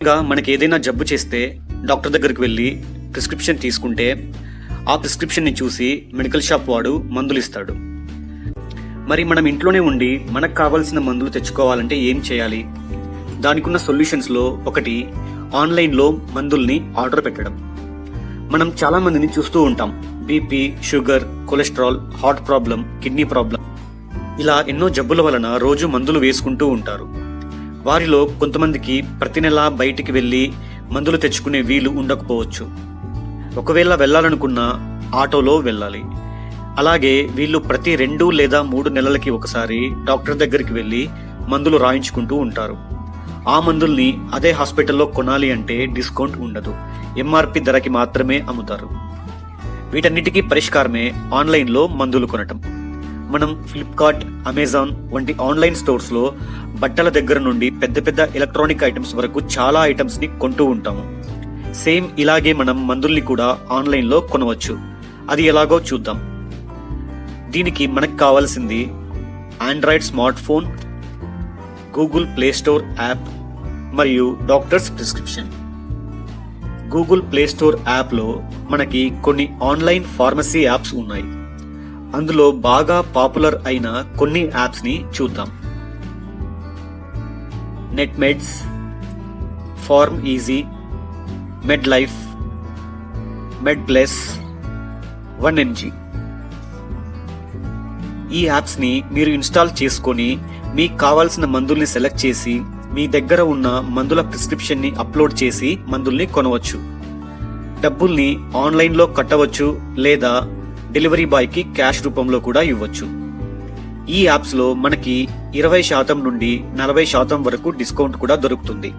ఇంకా మనకి ఏదైనా జబ్బు చేస్తే డాక్టర్ దగ్గరికి వెళ్ళి ప్రిస్క్రిప్షన్ తీసుకుంటే ఆ ప్రిస్క్రిప్షన్ని చూసి మెడికల్ షాప్ వాడు మందులు ఇస్తాడు మరి మనం ఇంట్లోనే ఉండి మనకు కావాల్సిన మందులు తెచ్చుకోవాలంటే ఏం చేయాలి? దానికున్న సొల్యూషన్స్లో ఒకటి ఆన్లైన్లో మందుల్ని ఆర్డర్ పెట్టడం. మనం చాలామందిని చూస్తూ ఉంటాం. BP sugar cholesterol heart problem kidney problem ఇలా ఎన్నో జబ్బుల వలన రోజు మందులు వేసుకుంటూ ఉంటారు. వారిలో కొంతమందికి ప్రతి నెల బయటికి వెళ్ళి మందులు తెచ్చుకునే వీలు ఉండకపోవచ్చు. ఒకవేళ వెళ్ళాలనుకున్న ఆటోలో వెళ్ళాలి. అలాగే వీళ్ళు ప్రతి రెండు లేదా మూడు నెలలకి ఒకసారి డాక్టర్ దగ్గరికి వెళ్ళి మందులు రాయించుకుంటూ ఉంటారు. ఆ మందుల్ని అదే హాస్పిటల్లో కొనాలి అంటే డిస్కౌంట్ ఉండదు. ఎంఆర్పి ధరకి మాత్రమే అమ్ముతారు. వీటన్నిటికీ పరిష్కారమే ఆన్లైన్లో మందులు కొనటం. మనం ఫ్లిప్కార్ట్ అమెజాన్ వంటి ఆన్లైన్ స్టోర్స్లో బట్టల దగ్గర నుండి పెద్ద పెద్ద ఎలక్ట్రానిక్ ఐటమ్స్ వరకు చాలా ఐటమ్స్ని కొంటూ ఉంటాము. సేమ్ ఇలాగే మనం మందుల్ని కూడా ఆన్లైన్లో కొనవచ్చు. అది ఎలాగో చూద్దాం. దీనికి మనకు కావాల్సింది Android smart phone Google Play Store app మరియు doctors prescription Google Play Store యాప్లో మనకి కొన్ని ఆన్లైన్ ఫార్మసీ యాప్స్ ఉన్నాయి. అందులో బాగా పాపులర్ అయిన కొన్ని యాప్స్ని చూద్దాం. Netmeds PharmEasy Medlife MedPlus one MG ఈ యాప్స్ని మీరు ఇన్స్టాల్ చేసుకొని మీకు కావాల్సిన మందుల్ని సెలెక్ట్ చేసి మీ దగ్గర ఉన్న మందుల ప్రిస్క్రిప్షన్ని అప్లోడ్ చేసి మందుల్ని కొనవచ్చు. డబ్బుల్ని ఆన్లైన్లో కట్టవచ్చు లేదా డెలివరీ బాయ్కి క్యాష్ రూపంలో కూడా ఇవ్వచ్చు. ఈ యాప్స్లో మనకి ఇరవై శాతం నుండి నలభై శాతం వరకు డిస్కౌంట్ కూడా దొరుకుతుంది.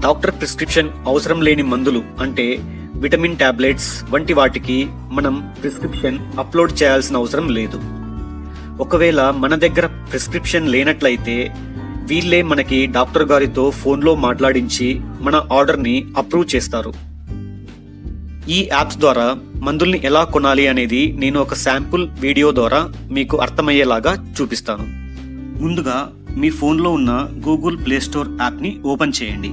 డాక్టర్ ప్రిస్క్రిప్షన్ అవసరం లేని మందులు అంటే విటమిన్ టాబ్లెట్స్ వంటి వాటికి మనం ప్రిస్క్రిప్షన్ అప్లోడ్ చేయాల్సిన అవసరం లేదు. ఒకవేళ మన దగ్గర ప్రిస్క్రిప్షన్ లేనట్లయితే వీళ్ళే మనకి డాక్టర్ గారితో ఫోన్లో మాట్లాడించి మన ఆర్డర్ని అప్రూవ్ చేస్తారు. ఈ యాప్స్ ద్వారా మందుల్ని ఎలా కొనాలి అనేది నేను ఒక శాంపుల్ వీడియో ద్వారా మీకు అర్థమయ్యేలాగా చూపిస్తాను. ముందుగా మీ ఫోన్లో ఉన్న గూగుల్ ప్లే స్టోర్ యాప్ని ఓపెన్ చేయండి.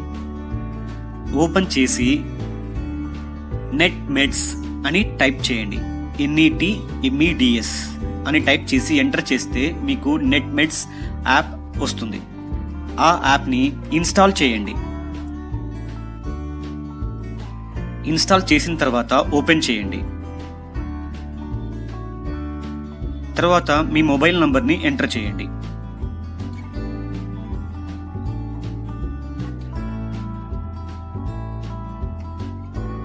ఓపెన్ చేసి నెట్ మెడ్స్ అని టైప్ చేయండి. ఎన్ఈటి ఎంఈడిఎస్ అని టైప్ చేసి ఎంటర్ చేస్తే మీకు నెట్ మెడ్స్ యాప్ వస్తుంది. ఆ యాప్ని ఇన్స్టాల్ చేయండి. ఇన్స్టాల్ చేసిన తర్వాత ఓపెన్ చేయండి. తర్వాత మీ మొబైల్ నంబర్ని ఎంటర్ చేయండి.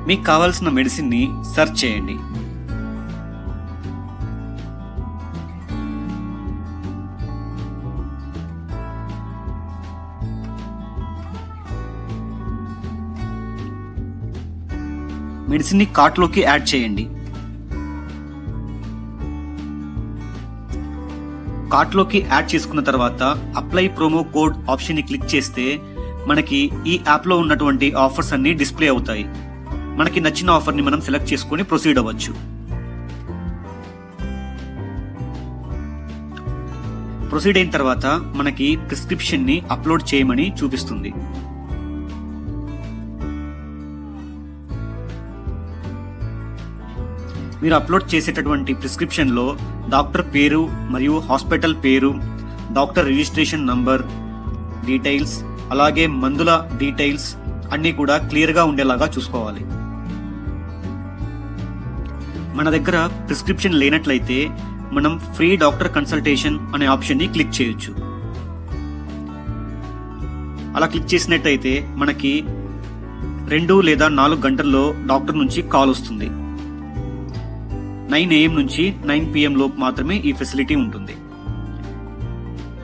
మీకు కావాల్సిన మెడిసిన్ని సెర్చ్ చేయండి. మెడిసిన్ని కార్ట్లోకి యాడ్ చేయండి. కార్ట్లోకి యాడ్ చేసుకున్న తర్వాత అప్లై ప్రోమో కోడ్ ఆప్షన్ని క్లిక్ చేస్తే మనకి ఈ యాప్లో ఉన్నటువంటి ఆఫర్స్ అన్ని డిస్ప్లే అవుతాయి. మనకి నచ్చిన ఆఫర్ని మనం సెలెక్ట్ చేసుకొని ప్రొసీడ్ అవ్వచ్చు. ప్రొసీడ్ అయిన తర్వాత మనకి ప్రిస్క్రిప్షన్ని అప్లోడ్ చేయమని చూపిస్తుంది. మీరు అప్లోడ్ చేసేటటువంటి ప్రిస్క్రిప్షన్లో డాక్టర్ పేరు మరియు హాస్పిటల్ పేరు డాక్టర్ రిజిస్ట్రేషన్ నంబర్ డీటెయిల్స్ అలాగే మందుల డీటెయిల్స్ అన్నీ కూడా క్లియర్గా ఉండేలాగా చూసుకోవాలి. మన దగ్గర ప్రిస్క్రిప్షన్ లేనట్లయితే మనం ఫ్రీ డాక్టర్ కన్సల్టేషన్ అనే ఆప్షన్ని క్లిక్ చేయొచ్చు. అలా క్లిక్ చేసినట్టయితే మనకి రెండు లేదా నాలుగు గంటల్లో డాక్టర్ నుంచి కాల్ వస్తుంది. నైన్ ఏఎం నుంచి నైన్ పిఎం లోపు మాత్రమే ఈ ఫెసిలిటీ ఉంటుంది.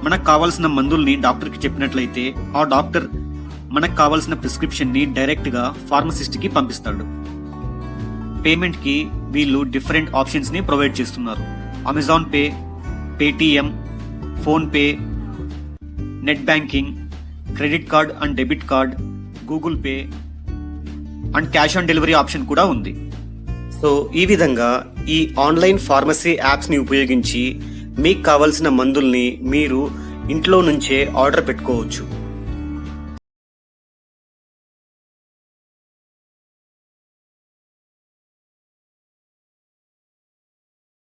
మనకు కావాల్సిన మందుల్ని డాక్టర్కి చెప్పినట్లయితే ఆ డాక్టర్ మనకు కావాల్సిన ప్రిస్క్రిప్షన్ని డైరెక్ట్గా ఫార్మసిస్ట్కి పంపిస్తాడు. పేమెంట్కి వీళ్ళు డిఫరెంట్ ఆప్షన్స్ని ప్రొవైడ్ చేస్తున్నారు. Amazon Pay Paytm PhonePe net banking credit card and debit card Google Pay and cash on delivery option కూడా ఉంది. సో ఈ విధంగా ఈ ఆన్లైన్ ఫార్మసీ యాప్స్ని ఉపయోగించి మీకు కావలసిన మందుల్ని మీరు ఇంట్లో నుంచే ఆర్డర్ పెట్టుకోవచ్చు.